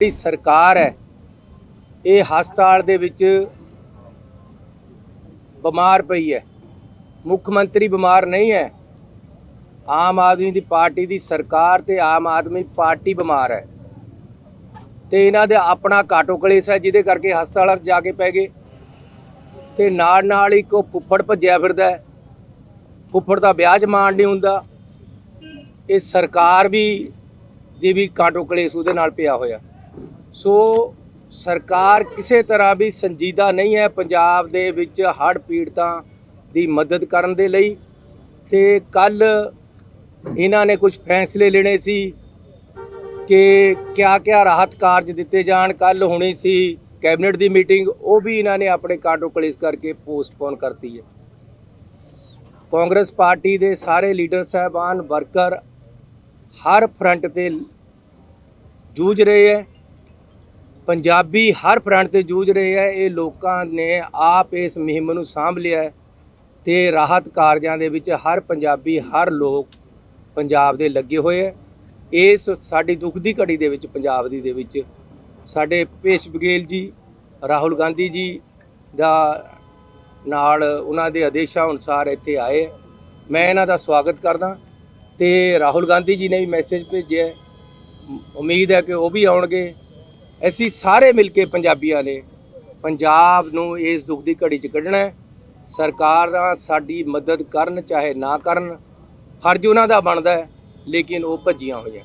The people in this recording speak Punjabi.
ਜਿਹੜੀ ਸਰਕਾਰ ਹੈ, ਇਹ ਹਸਪਤਾਲ ਦੇ ਵਿੱਚ ਬਿਮਾਰ ਪਈ ਹੈ। ਮੁੱਖ ਮੰਤਰੀ ਬਿਮਾਰ ਨਹੀਂ ਹੈ। ਆਮ ਆਦਮੀ ਦੀ ਪਾਰਟੀ ਦੀ ਸਰਕਾਰ ਤੇ ਆਮ ਆਦਮੀ ਪਾਰਟੀ ਬਿਮਾਰ ਹੈ। ਤੇ ਇਹਨਾਂ ਦੇ ਆਪਣਾ ਕਾਟੋ ਕਲੇਸ਼ ਹੈ, ਜਿਹਦੇ ਕਰਕੇ ਹਸਪਤਾਲਾਂ 'ਚ ਜਾ ਕੇ ਪੈ ਗਏ। ਤੇ ਨਾਲ ਨਾਲ ਇੱਕ ਉਹ ਫੁੱਫੜ ਭੱਜਿਆ ਫਿਰਦਾ ਫੁੱਫੜ ਦਾ ਵਿਆਹ ਜਮਾਨ ਨਹੀਂ ਹੁੰਦਾ। ਇਹ ਸਰਕਾਰ ਵੀ, ਦੀ ਵੀ ਕਾਟੋ ਕਲੇਸ਼ ਉਹਦੇ ਨਾਲ ਪਿਆ ਹੋਇਆ। ਸੋ ਸਰਕਾਰ ਕਿਸੇ ਤਰ੍ਹਾਂ ਵੀ ਸੰਜੀਦਾ ਨਹੀਂ ਹੈ ਪੰਜਾਬ ਦੇ ਵਿੱਚ ਹੜ੍ਹ ਪੀੜਤਾਂ ਦੀ ਮਦਦ ਕਰਨ ਦੇ ਲਈ ਤੇ ਕੱਲ ਇਹਨਾਂ ਨੇ ਕੁਝ ਫੈਸਲੇ ਲੈਣੇ ਸੀ ਕਿ ਕਿਆ ਕਿਆ ਰਾਹਤ ਕਾਰਜ ਦਿੱਤੇ ਜਾਣ। ਕੱਲ ਹੋਣੀ ਸੀ ਕੈਬਨਿਟ ਦੀ ਮੀਟਿੰਗ, ਉਹ ਵੀ ਇਹਨਾਂ ਨੇ ਆਪਣੇ ਕਾਟੋ ਕਲੇਸ਼ ਕਰਕੇ ਪੋਸਟਪੋਨ ਕਰਤੀ ਹੈ। ਕਾਂਗਰਸ ਪਾਰਟੀ ਦੇ ਸਾਰੇ ਲੀਡਰ, ਸਾਹਿਬਾਨ, ਵਰਕਰ ਹਰ ਫਰੰਟ ਤੇ ਜੂਝ ਰਹੇ ਹੈ। ਪੰਜਾਬੀ ਹਰ ਫਰੰਟ ਤੇ ਜੂਝ ਰਹੇ ਹੈ, ਇਹ ਲੋਕਾਂ ਨੇ ਆਪ ਇਸ ਮੁਹਿੰਮ ਨੂੰ ਸਾਂਭ ਲਿਆ ਹੈ ਤੇ ਰਾਹਤ ਕਾਰਜਾਂ ਦੇ ਵਿੱਚ ਹਰ ਪੰਜਾਬੀ, ਹਰ ਲੋਕ ਪੰਜਾਬ ਦੇ ਲੱਗੇ ਹੋਏ ਹੈ। ਇਸ ਸਾਡੀ ਦੁੱਖ ਦੀ ਘੜੀ ਦੇ ਵਿੱਚ, ਪੰਜਾਬ ਦੀ ਦੇ ਵਿੱਚ ਸਾਡੇ ਪੇਸ਼ ਬਗੇਲ ਜੀ, ਰਾਹੁਲ ਗਾਂਧੀ ਜੀ ਦਾ ਨਾਲ ਉਹਨਾਂ ਦੇ ਆਦੇਸ਼ਾਂ ਅਨੁਸਾਰ ਇੱਥੇ ਆਏ ਮੈਂ ਇਹਨਾਂ ਦਾ ਸਵਾਗਤ ਕਰਦਾ ਤੇ ਰਾਹੁਲ ਗਾਂਧੀ ਜੀ ਨੇ ਵੀ ਮੈਸੇਜ ਭੇਜਿਆ ਉਮੀਦ ਹੈ ਕਿ ਉਹ ਵੀ ਆਉਣਗੇ। ਅਸੀਂ ਸਾਰੇ ਮਿਲ ਕੇ ਪੰਜਾਬੀਆਂ ਨੇ ਪੰਜਾਬ ਨੂੰ ਇਸ ਦੁੱਖ ਦੀ ਘੜੀ 'ਚ ਕੱਢਣਾ ਹੈ। ਸਰਕਾਰਾਂ ਸਾਡੀ ਮਦਦ ਕਰਨ, ਚਾਹੇ ਨਾ ਕਰਨ, ਫਰਜ਼ ਉਹਨਾਂ ਦਾ ਬਣਦਾ ਹੈ, ਲੇਕਿਨ ਉਹ ਭੱਜੀਆਂ ਹੋਈਆਂ।